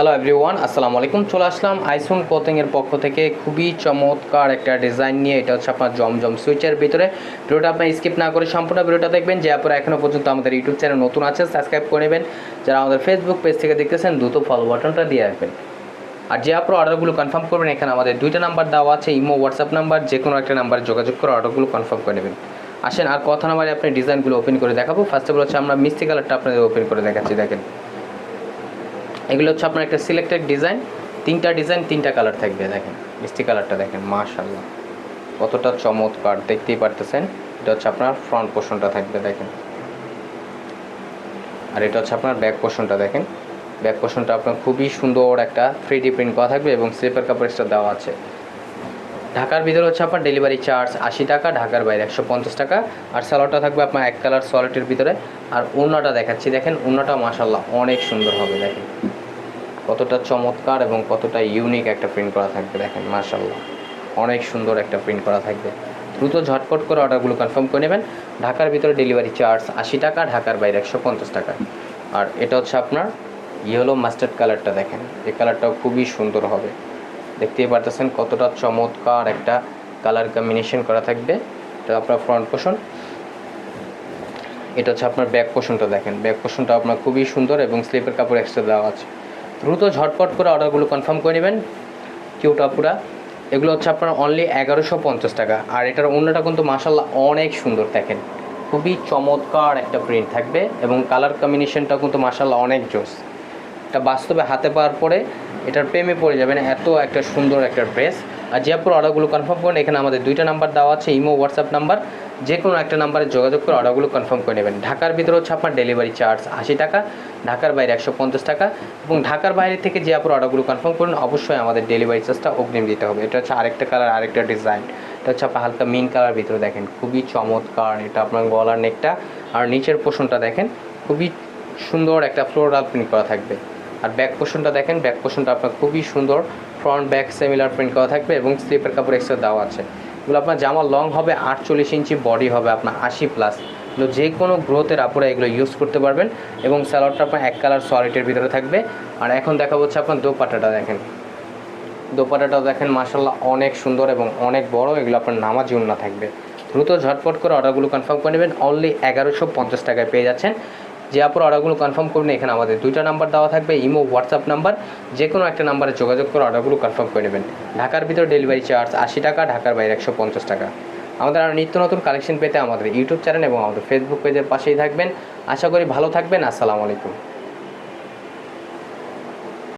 Hello everyone আসসালামু আলাইকুম চলে আসলাম আইসুন কোথিংয়ের পক্ষ থেকে। খুবই চমৎকার একটা ডিজাইন নিয়ে। এটা হচ্ছে আপনার জমজম সুইচের ভিতরে। ভিডিওটা আপনি স্কিপ না করে সম্পূর্ণ ভিডিওটা দেখবেন। যে আপনারা এখনও পর্যন্ত আমাদের ইউটিউব চ্যানেল নতুন আছে সাবস্ক্রাইব করে নেবেন। যারা আমাদের ফেসবুক পেজ থেকে দেখতেছেন, দ্রুত ফলো বাটনটা দিয়ে রাখবেন। আর যে আপনার অর্ডারগুলো কনফার্ম করবেন, এখানে আমাদের দুইটা নাম্বার দেওয়া আছে। ইমো হোয়াটসঅ্যাপ নাম্বার যে কোনো একটা নাম্বারে যোগাযোগ করে অর্ডারগুলো কনফার্ম করে নেবেন। আসেন, আর কথা নাম্বারে আপনি ডিজাইনগুলো ওপেন করে দেখাবো। ফার্স্ট অফ অল হচ্ছে আমরা মিষ্টি কালারটা আপনাদের ওপেন করে দেখাচ্ছি, দেখেন। এগুলো হচ্ছে আপনার একটা সিলেক্টেড ডিজাইন তিনটা ডিজাইন তিনটা কালার থাকবে, দেখেন, মিষ্টি কালারটা দেখেন মাশাল্লাহ কতটা চমৎকার, দেখতেই পারতেছেন। এটা হচ্ছে আপনার ফ্রন্ট পোর্শনটা থাকবে, দেখেন। আর এটা হচ্ছে আপনার ব্যাক পোর্শনটা দেখেন। ব্যাক পোর্শনটা আপনার খুবই সুন্দর একটা থ্রি ডি প্রিন্ট করা থাকবে এবং স্লিপার কাপড় এক্সট্রা দেওয়া আছে। ঢাকার ভিতরে হচ্ছে আপনার ডেলিভারি চার্জ আশি টাকা, ঢাকার বাইরে একশো পঞ্চাশ টাকা। আর স্যালোডটা থাকবে আপনার এক কালার সলিটের ভিতরে। আর ওড়নাটা দেখাচ্ছি, দেখেন, ওড়নাটা মাসাল্লাহ অনেক সুন্দর হবে, দেখেন। কতটা চমৎকার এবং কতটা ইউনিক একটা প্রিন্ট করা থাকবে দেখেন মাসাল্লাহ অনেক সুন্দর একটা প্রিন্ট করা থাকবে। দ্রুত ঝটপট করে অর্ডারগুলো কনফার্ম করে নেবেন। ঢাকার ভিতরে ডেলিভারি চার্জ আশি টাকা, ঢাকার বাইরে একশো পঞ্চাশ টাকা। আর এটা হচ্ছে আপনার ইয়েলো মাস্টার্ড কালারটা দেখেন। এই কালারটাও খুবই সুন্দর হবে। দেখতেই পারতেছেন কতটা চমৎকার একটা কালার কম্বিনেশন করা থাকবে। এটা আপনার ফ্রন্ট পোষণ এটা হচ্ছে আপনার ব্যাক পোষণটা দেখেন। ব্যাক পোষণটা আপনার খুবই সুন্দর এবং স্লিপের কাপড় এক্সট্রা দেওয়া আছে। দ্রুত ঝটপট করে অর্ডারগুলো কনফার্ম করে নেবেন। কিউটা পুরা। এগুলো হচ্ছে আপনার অনলি এগারোশো পঞ্চাশ টাকা। আর এটার অন্যটা কিন্তু মাসাল্লাহ অনেক সুন্দর, দেখেন। খুবই চমৎকার একটা প্রিন্ট থাকবে এবং কালার কম্বিনেশনটা কিন্তু মাসাল্লাহ অনেক জোস। এটা বাস্তবে হাতে পাওয়ার পরে এটার প্রেমে পড়ে যাবেন এত একটা সুন্দর একটা ড্রেস আর আপনার অর্ডারগুলো কনফার্ম করেন, এখানে আমাদের দুইটা নাম্বার দেওয়া আছে, ইমো হোয়াটসঅ্যাপ নাম্বার যে কোনো একটা নাম্বারে যোগাযোগ করে অর্ডারগুলো কনফার্ম করে নেবেন। ঢাকার ভিতরে হচ্ছে আপনার ডেলিভারি চার্জ আশি টাকা, ঢাকার বাইরে একশো পঞ্চাশ টাকা এবং ঢাকার বাইরে থেকে যে আপনার অর্ডারগুলো কনফার্ম করুন, অবশ্যই আমাদের ডেলিভারি চার্জটা অগ্রিম দিতে হবে। এটা হচ্ছে আরেকটা কালার আরেকটা ডিজাইন এটা হচ্ছে আপনার হালকা মিন কালার ভিতরে দেখেন, খুবই চমৎকার। এটা আপনার গলার নেকটা আর নিচের পোষণটা দেখেন, খুবই সুন্দর একটা ফ্লোরাল প্রিন্ট করা থাকবে। আর ব্যাক পোর্শনটা দেখেন ব্যাক পোর্শনটা আপনার খুবই সুন্দর ফ্রন্ট ব্যাক সেমিলার প্রিন্ট করা থাকবে এবং স্লিপের কাপড় এক্সট্রা দেওয়া আছে। এগুলো আপনার জামা লং হবে, আটচল্লিশ ইঞ্চি বডি হবে আপনার আশি প্লাস এগুলো যে কোনো গ্রোথের আপুরা এগুলো ইউজ করতে পারবেন এবং স্যালোডটা আপনার এক কালার সলিটের ভিতরে থাকবে। আর এখন দেখা হচ্ছে আপনার দোপাটাটা দেখেন। দোপাটাটাও দেখেন মাসাল্লাহ অনেক সুন্দর এবং অনেক বড়, এগুলো আপনার নামাজি উন্না থাকবে। দ্রুত ঝটপট করে অর্ডারগুলো কনফার্ম করে নেবেন। অনলি এগারোশো পঞ্চাশ টাকায় পেয়ে যাচ্ছেন। যে আপনার অর্ডারগুলো কনফার্ম করবেন এখানে আমাদের দুইটা নাম্বার দেওয়া থাকবে, ইমো হোয়াটসঅ্যাপ নাম্বার যে কোনো একটা নাম্বারে যোগাযোগ করে অর্ডারগুলো কনফার্ম করে নেবেন। ঢাকার ভিতরে ডেলিভারি চার্জ আশি টাকা, ঢাকার বাইরে একশো পঞ্চাশ টাকা। আমাদের আরও নিত্য নতুন কালেকশন পেতে আমাদের ইউটিউব চ্যানেল এবং আমাদের ফেসবুক পেজের পাশেই থাকবেন। আশা করি ভালো থাকবেন, আসসালামু আলাইকুম।